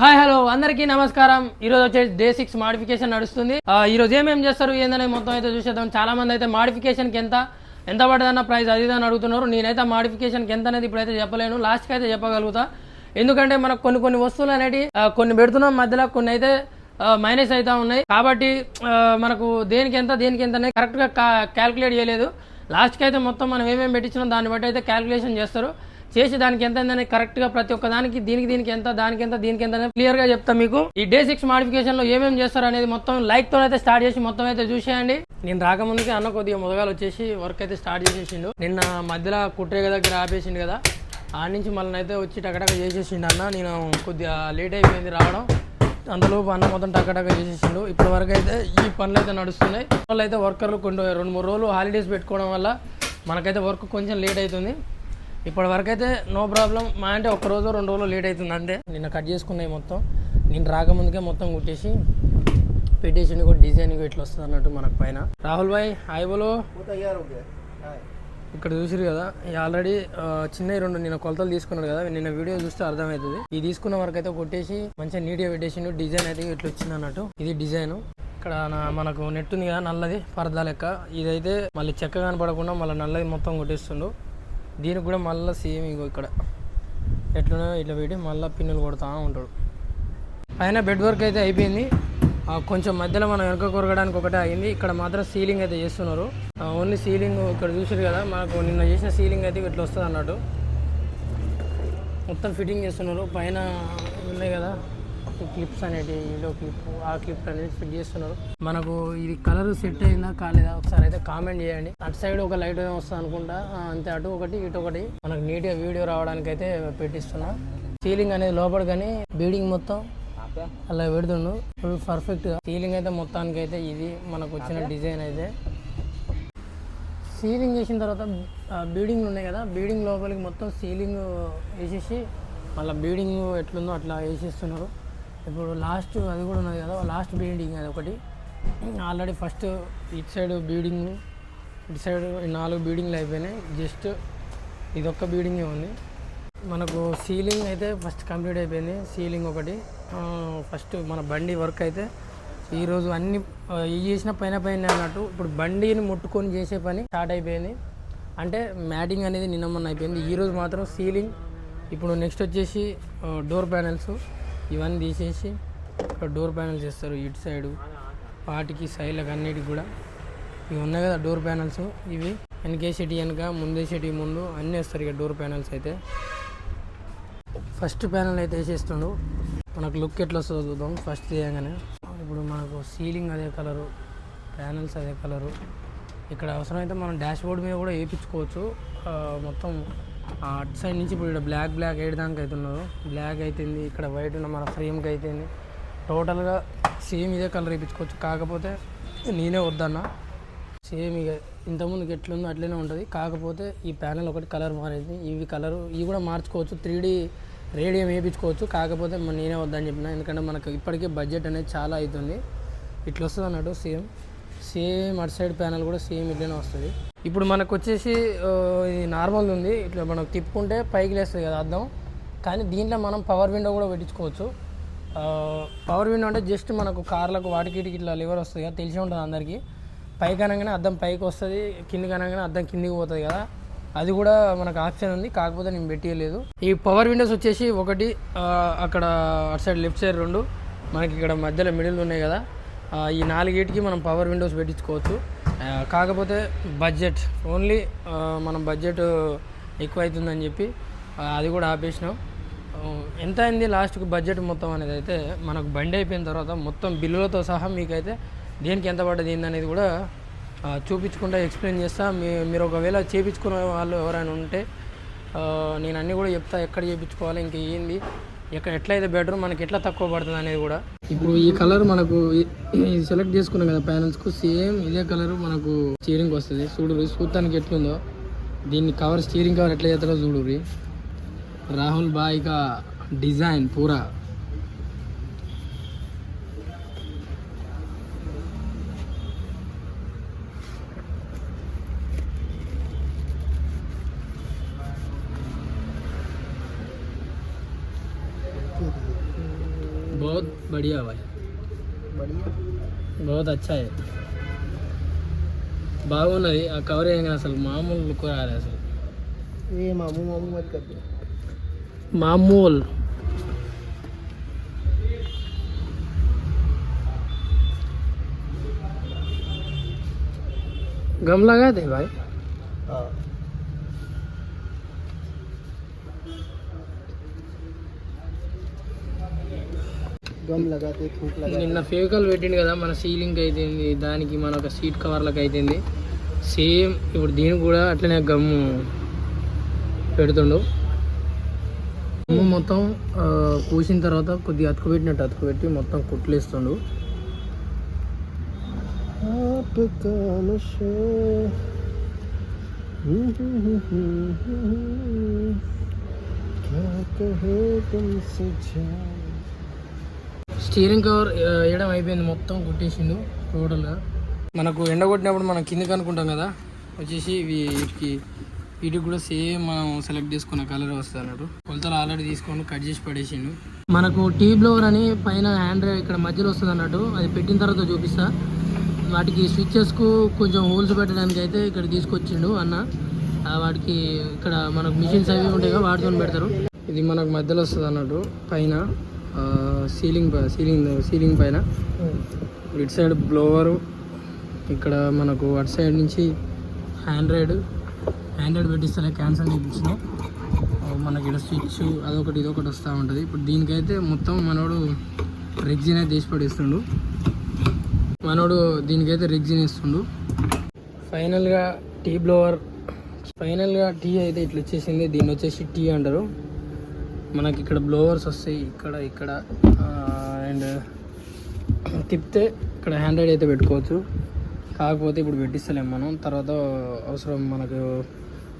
Hi hello. అందరికీ నమస్కారం. ఈరోజు వచ్చేసి డే సిక్స్ మాడిఫికేషన్ నడుస్తుంది. ఈ ఈరోజు ఏమేమి చేస్తారు ఏందనే మొత్తం అయితే చూసేద్దాం. చాలా మంది అయితే మాడిఫికేషన్కి ఎంత ఎంత పడదన్న ప్రైస్ అది ఇది అని అడుగుతున్నారు. నేనైతే మాడిఫికేషన్కి ఎంత అనేది ఇప్పుడైతే చెప్పలేను. లాస్ట్కి అయితే చెప్పగలుగుతా. ఎందుకంటే మనకు కొన్ని కొన్ని వస్తువులు అనేవి కొన్ని పెడుతున్నాం. మధ్యలో కొన్ని అయితే మైనస్ అవుతా ఉన్నాయి. కాబట్టి మనకు దేనికి ఎంత దేనికి ఎంత అనేది కరెక్ట్గా క్యాల్కులేట్ చేయలేదు. లాస్ట్కి అయితే మొత్తం మనం ఏమేమి పెట్టించినాం దాన్ని బట్టి అయితే క్యాల్కులేషన్ చేస్తారు. చేసి దానికి ఎంత అనేది కరెక్ట్గా ప్రతి ఒక్క దానికి దీనికి దీనికి ఎంత దానికి ఎంత దీనికి ఎంత క్లియర్గా చెప్తా మీకు. ఈ డే సిక్స్ మాడిఫికేషన్లో ఏమేమి చేస్తారు అనేది మొత్తం లైక్తో అయితే స్టార్ట్ చేసి మొత్తం అయితే చూసేయండి. నేను రాకముందుకే అన్న కొద్దిగా మొదగాలు వచ్చేసి వర్క్ అయితే స్టార్ట్ చేసేసిండు. నిన్న మధ్యలో కుట్రేగ దగ్గర ఆపేసిండు కదా ఆ నుంచి మళ్ళీ అయితే వచ్చి టకటక చేసేసిండు అన్న. నేను కొద్దిగా లేట్ అయిపోయింది రావడం. అంతలోపు అన్న మొత్తం టకటక చేసేసిండు. ఇప్పటి వరకు అయితే ఈ పనులు అయితే నడుస్తున్నాయి. వాళ్ళు అయితే వర్కర్లు కొన్ని రెండు మూడు రోజులు హాలిడేస్ పెట్టుకోవడం వల్ల మనకైతే వర్క్ కొంచెం లేట్ అవుతుంది. ఇప్పటి వరకు అయితే నో ప్రాబ్లం. మా అంటే ఒక రోజు రెండు రోజులు లేట్ అవుతుంది అంతే. నిన్న కట్ చేసుకున్నాయి మొత్తం. నేను రాకముందుకే మొత్తం కుట్టేసి పెట్టేసి కూడా డిజైన్ ఇట్లా వస్తుంది అన్నట్టు మనకు పైన. రాహుల్ భాయ్ హాయ్ బోలో. ఇక్కడ చూసిరు కదా ఆల్రెడీ చిన్న రెండు నిన్న కొలతలు తీసుకున్నాడు కదా నిన్న వీడియో చూస్తే అర్థమవుతుంది. ఇది తీసుకున్న వరకు అయితే కొట్టేసి మంచిగా నీట్గా పెట్టేసిండు. డిజైన్ అయితే ఇట్లా వచ్చింది అన్నట్టు. ఇది డిజైన్. ఇక్కడ మనకు నెట్ ఉంది కదా నల్లది పరదా లెక్క. ఇదైతే మళ్ళీ చెక్క కనపడకుండా మళ్ళీ నల్లది మొత్తం కొట్టేస్తుండు. దీనికి కూడా మళ్ళీ సేమ్ ఇగో ఇక్కడ. ఎట్లనో ఇట్లా పెట్టి మళ్ళీ పిన్నులు కొడతా ఉంటాడు. పైన బెడ్ వర్క్ అయితే అయిపోయింది. కొంచెం మధ్యలో మనం వెనక కొరగడానికి ఒకటే అయింది ఇక్కడ మాత్రం సీలింగ్ అయితే చేస్తున్నారు. ఓన్లీ సీలింగ్ ఇక్కడ చూసారు కదా మనకు నిన్న చేసిన సీలింగ్ అయితే ఇట్లా వస్తుంది అన్నట్టు మొత్తం ఫిట్టింగ్ చేస్తున్నారు. పైన ఉన్నాయి కదా. క్లిప్స్ అనేటివి వీడియో క్లిప్ ఆ క్లిప్ అనేది ఫిట్ చేస్తున్నారు. మనకు ఇది కలర్ సెట్ అయిందా కాలేదా ఒకసారి అయితే కామెంట్ చేయండి. అటు సైడ్ ఒక లైట్ వస్తుంది అనుకుంటా. అంతే అటు ఒకటి ఇటు ఒకటి. మనకు నీట్గా వీడియో రావడానికి అయితే పెట్టిస్తున్నా. సీలింగ్ అనేది లోపల కానీ బీడింగ్ మొత్తం అలా పెడుతుండు. ఇప్పుడు పర్ఫెక్ట్గా. సీలింగ్ అయితే మొత్తానికి అయితే ఇది మనకు వచ్చిన డిజైన్ అయితే. సీలింగ్ చేసిన తర్వాత బీడింగ్ ఉన్నాయి కదా. బీడింగ్ లోపలికి మొత్తం సీలింగ్ వేసేసి మళ్ళీ బీడింగ్ ఎట్లుందో అట్లా వేసేస్తున్నారు. ఇప్పుడు లాస్ట్ అది కూడా ఉన్నది కదా లాస్ట్ బీడింగ్ అది ఒకటి. ఆల్రెడీ ఫస్ట్ ఇటు సైడ్ బీడింగ్ ఇటు సైడ్ నాలుగు బీడింగ్లు అయిపోయినాయి. జస్ట్ ఇదొక్క బిల్డింగే ఉంది. మనకు సీలింగ్ అయితే ఫస్ట్ కంప్లీట్ అయిపోయింది. సీలింగ్ ఒకటి. ఫస్ట్ మన బండి వర్క్ అయితే ఈరోజు అన్ని ఆ, చేసిన పైన పైన అన్నట్టు ఇప్పుడు బండిని ముట్టుకొని చేసే పని స్టార్ట్ అయిపోయింది. అంటే మ్యాటింగ్ అనేది నిన్న మొన్న అయిపోయింది. ఈరోజు మాత్రం సీలింగ్ ఇప్పుడు నెక్స్ట్ వచ్చేసి డోర్ ప్యానెల్స్ ఇవన్నీ తీసేసి ఇక్కడ డోర్ ప్యానల్స్ చేస్తారు ఇటు సైడు వాటికి సైడ్లకు అన్నిటికి కూడా. ఇవి ఉన్నాయి కదా డోర్ ప్యానల్స్. ఇవి వెనకేసేటి వెనక ముందేసేటి ముందు అన్నీ వేస్తారు ఇక డోర్ ప్యానల్స్ అయితే. ఫస్ట్ ప్యానెల్ అయితే వేసేస్తుండు. మనకు లుక్ ఎట్లా వస్తుందో చూద్దాం. ఫస్ట్ తీయగానే. ఇప్పుడు మనకు సీలింగ్ అదే కలరు ప్యానల్స్ అదే కలరు. ఇక్కడ అవసరమైతే మనం డాష్ బోర్డ్ మీద కూడా వేయించుకోవచ్చు. మొత్తం అటు సైడ్ నుంచి ఇప్పుడు ఇక్కడ బ్లాక్ బ్లాక్ వేయడానికి అవుతున్నారు బ్లాక్ అయిపోయింది ఇక్కడ వైట్ ఉన్న మన ఫ్రేమ్కి అయిపోయింది టోటల్గా సేమ్ ఇదే కలర్ వేయించుకోవచ్చు. కాకపోతే నేనే వద్దన్నా. సేమ్ ఇక ఇంతకుముందుకి ఎట్లుందో అట్లనే ఉంటుంది. కాకపోతే ఈ ప్యానెల్ ఒకటి కలర్ మారేది. ఇవి కలర్ ఇవి కూడా మార్చుకోవచ్చు. త్రీ డీ రేడియం వేయించుకోవచ్చు. కాకపోతే నేనే వద్దని చెప్పిన. ఎందుకంటే మనకు ఇప్పటికే బడ్జెట్ అనేది చాలా అవుతుంది ఇట్లా వస్తుంది అన్నట్టు సేమ్. సేమ్ అటు సైడ్ ప్యానెల్ కూడా సేమ్ ఇట్లనే వస్తుంది. ఇప్పుడు మనకు వచ్చేసి ఇది నార్మల్ ఉంది. ఇట్లా మనం తిప్పుకుంటే పైకి లేస్తుంది కదా అర్థం. కానీ దీంట్లో మనం పవర్ విండో కూడా పెట్టించుకోవచ్చు. పవర్ విండో అంటే జస్ట్ మనకు కార్లకు వాటికి ఇట్లా లివర్ వస్తుంది కదా తెలిసి ఉంటుంది అందరికీ. పైకి అనగానే అద్దం పైకి వస్తుంది కిందికి అనగానే అద్దం కిందికి పోతుంది కదా. అది కూడా మనకు ఆప్షన్ ఉంది కాకపోతే నేను పెట్టలేదు ఈ పవర్ విండోస్ వచ్చేసి ఒకటి అక్కడ అటు సైడ్ లెఫ్ట్ సైడ్ రెండు మనకి ఇక్కడ మధ్యలో మిడిల్ ఉన్నాయి కదా. ఈ నాలుగేటికి మనం పవర్ విండోస్ పెట్టించుకోవచ్చు. కాకపోతే బడ్జెట్. ఓన్లీ మనం బడ్జెట్ ఎక్కువ అవుతుందని చెప్పి అది కూడా ఆపేసినాం. ఎంత అయింది లాస్ట్కి బడ్జెట్ మొత్తం అనేది అయితే మనకు బండి అయిపోయిన తర్వాత మొత్తం బిల్లులతో సహా మీకైతే దేనికి ఎంత పడ్డది ఏందనేది అనేది కూడా చూపించుకుంటా ఎక్స్ప్లెయిన్ చేస్తా. మీ మీరు ఒకవేళ చేపించుకునే వాళ్ళు ఎవరైనా ఉంటే నేను అన్నీ కూడా చెప్తా. ఎక్కడ చేయించుకోవాలి ఇంకా ఏంది? ఇక్కడ ఎట్లయితే బెటర్ మనకి ఎట్లా తక్కువ పడుతుంది అనేది కూడా. ఇప్పుడు ఈ కలర్ మనకు సెలెక్ట్ చేసుకున్నాం కదా ప్యానల్స్కు సేమ్ ఇదే కలర్ మనకు స్టీరింగ్ వస్తుంది. చూడు చూడటానికి ఎట్లుందో. దీన్ని కవర్ స్టీరింగ్ కవర్ ఎట్లా చేస్తారో చూడు రాహుల్ బాయ్ డిజైన్ పూరా. बढ़िया भाई बढ़िया बहुत अच्छा है బాగున్నది ఆ కవర్ ఏం అసలు మామూలు లుక్ రాలేదు అసలు ये मामू मामू मत कर दो मामूल गम लगा दे भाई हाँ गम लगाते थूक लगाते నిన్న ఫేవికల్ పెట్టిండు కదా మన సీలింగ్ అయితేంది దానికి మన ఒక సీట్ కవర్లకు అయితేంది సేమ్ ఇప్పుడు దీనికి కూడా అట్లనే గమ్ము పెడుతుండు గమ్ము మొత్తం ఆ, పూసిన తర్వాత కొద్దిగా అతుకు పెట్టినట్టు అతుకు పెట్టి మొత్తం కుట్లేస్తుండు आपका नशा क्या कहे तुमसे जान స్టీరింగ్ కవర్ వేయడం అయిపోయింది మొత్తం కొట్టేసిండు టోటల్గా మనకు ఎండ కొట్టినప్పుడు మనం కిందకి అనుకుంటాం కదా వచ్చేసి ఇవి వీటికి వీటికి కూడా సేమ్ మనం సెలెక్ట్ చేసుకున్న కలర్ వస్తుంది అన్నట్టు. కొలతలు ఆల్రెడీ తీసుకొని కట్ చేసి పడేసిండు. మనకు టీ బ్లోవర్ అని పైన హ్యాండ్ ఇక్కడ మధ్యలో వస్తుంది అన్నట్టు అది పెట్టిన తర్వాత చూపిస్తా. వాటికి స్విచ్చెస్కు కొంచెం హోల్స్ పెట్టడానికి అయితే ఇక్కడ తీసుకొచ్చిండు అన్న. వాటికి ఇక్కడ మనకు మిషన్స్ అవి ఉంటాయి కదా వాటితో పెడతారు. ఇది మనకు మధ్యలో వస్తుంది అన్నట్టు పైన. సీలింగ్ సీలింగ్ సీలింగ్ పైన. ఇటు సైడ్ బ్లోవరు ఇక్కడ మనకు అటు సైడ్ నుంచి హ్యాండ్ రైడ్ హ్యాండ్ రైడ్ పెట్టిస్తే క్యాన్సల్ చేయించిన మనకి ఇక్కడ స్విచ్ అదొకటి ఇదొకటి వస్తూ ఉంటుంది. ఇప్పుడు దీనికైతే మొత్తం మనోడు రెగ్జిన్ అయితే తీసి పడేస్తుండు. మనోడు దీనికైతే రెగ్జిన్ ఇస్తుండు ఫైనల్గా టీ బ్లోవర్ ఫైనల్గా టీ అయితే ఇట్లా వచ్చేసింది. దీన్ని వచ్చేసి టీ అంటారు. మనకి ఇక్కడ బ్లోవర్స్ వస్తాయి. ఇక్కడ ఇక్కడ అండ్ తిప్పితే ఇక్కడ హ్యాండ్రైడ్ అయితే పెట్టుకోవచ్చు. కాకపోతే ఇప్పుడు పెట్టిస్తలేం మనం. తర్వాత అవసరం మనకు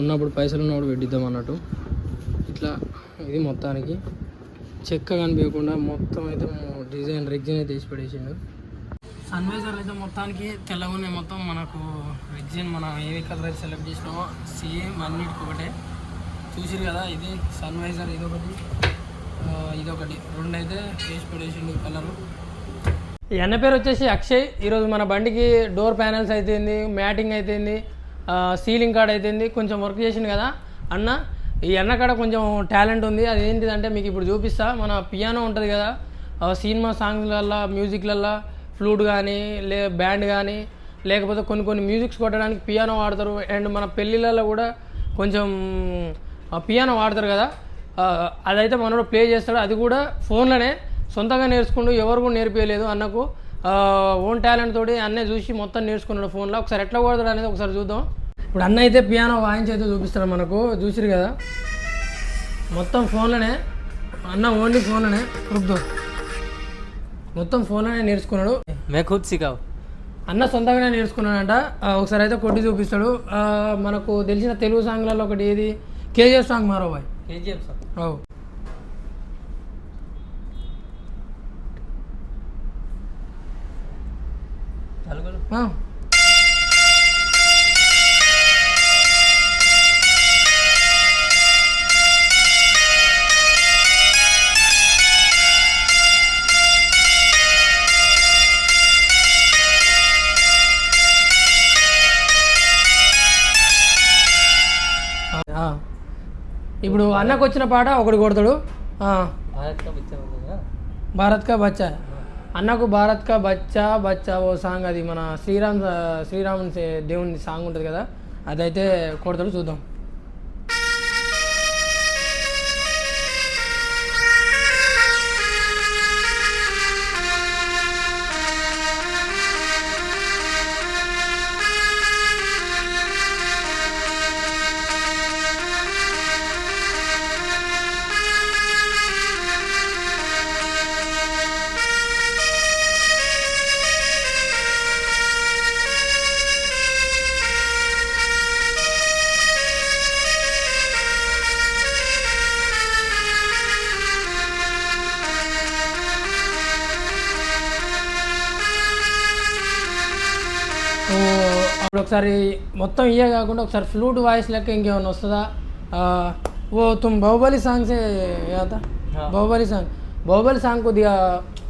ఉన్నప్పుడు పైసలు ఉన్నప్పుడు పెట్టిద్దాం అన్నట్టు. ఇట్లా ఇది మొత్తానికి. చెక్క కనిపించకుండా మొత్తం అయితే డిజైన్ రెగ్జిన్ అయితే తీసి పడేసిండు సన్వైజర్ అయితే మొత్తానికి తెల్లగానే మొత్తం మనకు రెగ్జిన్ మనం ఏ కలర్ అయితే సెలెక్ట్ చేసినామో సేమ్ అన్నిటికొకటే చూసారు కదా ఇది సన్వైజర్ ఇదొకటి. ఇదొకటి. రెండు అయితే వేసి పడేసిండు కలరు ఎన్న పేరు వచ్చేసి అక్షయ్. ఈరోజు మన బండికి డోర్ ప్యానల్స్ అయితేంది మ్యాటింగ్ అయితేంది సీలింగ్ కార్డ్ అయితేంది కొంచెం వర్క్ చేసింది కదా. అన్న ఈ అన్న కాడ కొంచెం టాలెంట్ ఉంది. అది ఏంటిదంటే మీకు ఇప్పుడు చూపిస్తా. మన పియానో ఉంటుంది కదా సినిమా సాంగ్స్లల్లో మ్యూజిక్లల్లో ఫ్లూట్ కానీ లే బ్యాండ్ కానీ లేకపోతే కొన్ని కొన్ని మ్యూజిక్స్ కొట్టడానికి పియానో వాడతారు. అండ్ మన పెళ్ళిళ్ళల్లో కూడా కొంచెం పియానో వాడతారు కదా అదైతే మనోడు ప్లే చేస్తాడు. అది కూడా ఫోన్లోనే సొంతంగా నేర్చుకుంటూ ఎవరు కూడా నేర్పించలేదు అన్నకు ఓన్ టాలెంట్ తోటి అన్నే చూసి మొత్తం నేర్చుకున్నాడు ఫోన్లో. ఒకసారి ఎట్లా కొడతాడు అనేది ఒకసారి చూద్దాం. ఇప్పుడు అన్న అయితే పియానో వాయించి అయితే చూపిస్తాడు మనకు. చూసిరు కదా? మొత్తం ఫోన్లోనే అన్న ఓన్లీ ఫోన్లోనే. రుబ్దో మొత్తం ఫోన్లోనే నేర్చుకున్నాడు. మే ఖుద్ సికావు అన్న సొంతంగానే నేర్చుకున్నాడంట. ఒకసారి అయితే కొట్టి చూపిస్తాడు. మనకు తెలిసిన తెలుగు సాంగ్లలో ఒకటి ఏది? केजीएफ सांग मारो भाई. केजीएफ सांग. हो. चल गेलो हाँ. ఇప్పుడు అన్నకు వచ్చిన పాట ఒకడు కొడతాడు. భారత్ కా బచ్చా అన్నకు భారత్ కా బచ్చా బచ్చా ఓ సాంగ్ అది మన శ్రీరామ్ శ్రీరామ్ దేవుని సాంగ్ ఉంటుంది కదా అదైతే కొడతాడు చూద్దాం. అప్పుడు ఒకసారి మొత్తం ఇయే కాకుండా ఒకసారి ఫ్లూట్ వాయిస్ లెక్క ఇంకేమైనా వస్తుందా? ఓ తుమ్ బాహుబలి సాంగ్స్ हाँ। బాహుబలి సాంగ్. బాహుబలి సాంగ్ కొద్దిగా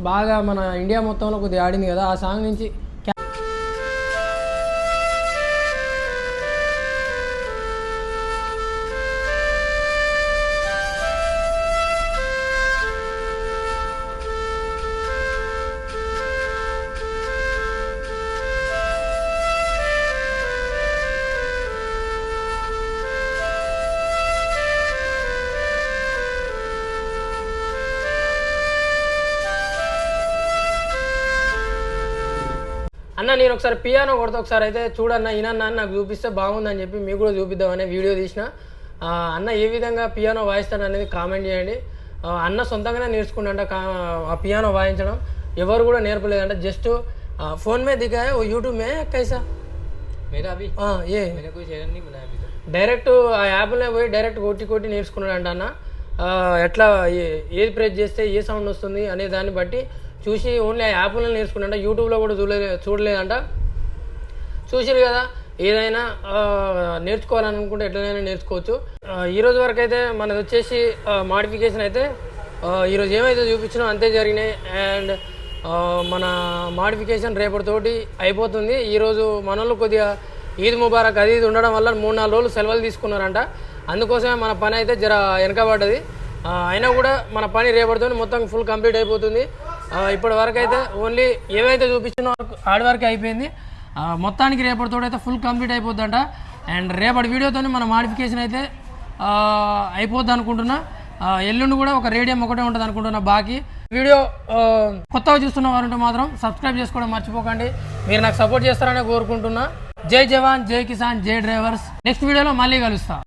బాగా మన ఇండియా మొత్తంలో కొద్దిగా ఆడింది కదా ఆ సాంగ్ నుంచి అన్న నేను ఒకసారి పియానో కొడితే ఒకసారి అయితే చూడన్న ఈనన్న నాకు చూపిస్తే బాగుందని చెప్పి మీకు కూడా చూపిద్దామనే వీడియో తీసిన. అన్న ఏ విధంగా పియానో వాయిస్తాడు అనేది కామెంట్ చేయండి. అన్న సొంతంగానే నేర్చుకుంటా ఆ పియానో వాయించడం. ఎవరు కూడా నేర్పలేదంట జస్ట్ ఫోన్ మే దిగా ఓ యూట్యూబ్ మే కైసా? ఏ? డైరెక్ట్ ఆ యాప్లో పోయి డైరెక్ట్ కొట్టి కొట్టి నేర్చుకున్నాడంట అన్న. ఎట్లా ఏది ప్రెస్ చేస్తే ఏ సౌండ్ వస్తుంది అనే దాన్ని బట్టి చూసి ఓన్లీ ఆ యాప్లో నేర్చుకున్నాడంట యూట్యూబ్లో కూడా చూడలే చూడలేదంట. చూసిరు కదా ఏదైనా నేర్చుకోవాలనుకుంటే ఎట్లనైనా నేర్చుకోవచ్చు. ఈరోజు వరకు అయితే మనది వచ్చేసి మాడిఫికేషన్ అయితే ఈరోజు ఏమైతే చూపించినా అంతే జరిగినాయి. అండ్ మన మాడిఫికేషన్ రేపటితోటి అయిపోతుంది. ఈరోజు మనోళ్ళు కొద్దిగా ఈద్ ముబారక్ అది ఇది ఉండడం వల్ల మూడు నాలుగు రోజులు సెలవులు తీసుకున్నారంట. అందుకోసమే మన పని అయితే జర వెనకబడ్డది. అయినా కూడా మన పని రేపటితో మొత్తం ఫుల్ కంప్లీట్ అయిపోతుంది. ఇప్పటి వరకు అయితే ఓన్లీ ఏవైతే చూపించినో ఆడి వరకు అయిపోయింది. మొత్తానికి రేపటితో అయితే ఫుల్ కంప్లీట్ అయిపోద్దంట. అండ్ రేపటి వీడియోతో మన మాడిఫికేషన్ అయితే అయిపోద్ది అనుకుంటున్నా ఎల్లుండి కూడా ఒక రేడియం ఒకటే ఉంటుంది అనుకుంటున్నా బాకీ. వీడియో కొత్తగా చూస్తున్న వారంటే మాత్రం సబ్స్క్రైబ్ చేసుకోవడం మర్చిపోకండి. మీరు నాకు సపోర్ట్ చేస్తారని కోరుకుంటున్నా. జై జవాన్ జై కిసాన్ జై డ్రైవర్స్ నెక్స్ట్ వీడియోలో మళ్ళీ కలుస్తా.